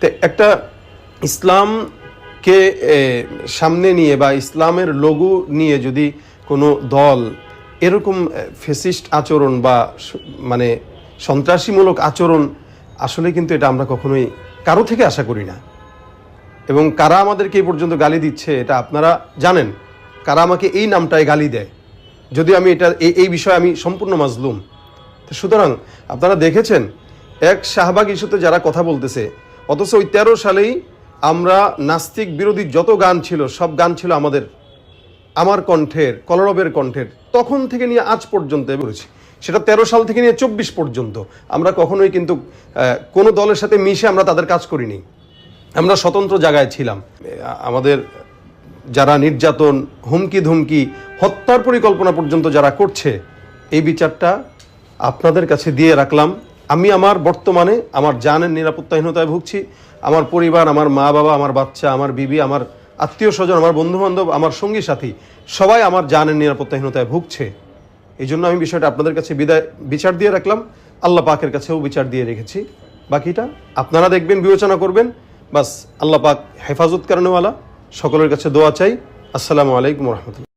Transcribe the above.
তো একটা ইসলামকে সামনে নিয়ে বা ইসলামের লঘু নিয়ে যদি কোনো দল এরকম ফেসিস্ট আচরণ বা মানে সন্ত্রাসীমূলক আচরণ, আসলে কিন্তু এটা আমরা কখনোই কারও থেকে আশা করি না। এবং কারা আমাদেরকে এই পর্যন্ত গালি দিচ্ছে, এটা আপনারা জানেন। কারা আমাকে এই নামটায় গালি দেয়? যদি আমি এটা এই বিষয়ে আমি সম্পূর্ণ মাজলুম। সুতরাং আপনারা দেখেছেন, এক শাহবাগ ইস্যুতে যারা কথা বলতেছে অথচ ওই তেরো সালেই আমরা নাস্তিক বিরোধী যত গান ছিল, সব গান ছিল আমাদের, আমার কণ্ঠের, কলরবের কণ্ঠের, তখন থেকে নিয়ে আজ পর্যন্ত বলেছি সেটা তেরো সাল থেকে নিয়ে চব্বিশ পর্যন্ত। আমরা কখনোই কিন্তু কোনো দলের সাথে মিশে আমরা তাদের কাজ করিনি। আমরা স্বতন্ত্র জায়গায় ছিলাম। আমাদের যারা নির্যাতন, হুমকি ধুমকি, হত্যার পরিকল্পনা পর্যন্ত যারা করছে, এই বিচারটা আপনাদের কাছে দিয়ে রাখলাম। আমি আমার বর্তমানে আমার জানের নিরাপত্তাহীনতায় ভুগছি, আমার পরিবার, আমার মা বাবা, আমার বাচ্চা, আমার বিবি, আমার আত্মীয় স্বজন, আমার বন্ধু বান্ধব আমার সঙ্গী সাথী, সবাই আমার জানের নিরাপত্তাহীনতায় ভুগছে। এই জন্য আমি বিষয়টা আপনাদের কাছে বিদায়, বিচার দিয়ে রাখলাম। আল্লাহ পাকের কাছেও বিচার দিয়ে রেখেছি। বাকিটা আপনারা দেখবেন, বিবেচনা করবেন। বাস, আল্লাহ পাক হেফাজত কারণেওয়ালা সকলের কাছে দোয়া চাই। আসসালামু আলাইকুম রহমতুল্লাহ।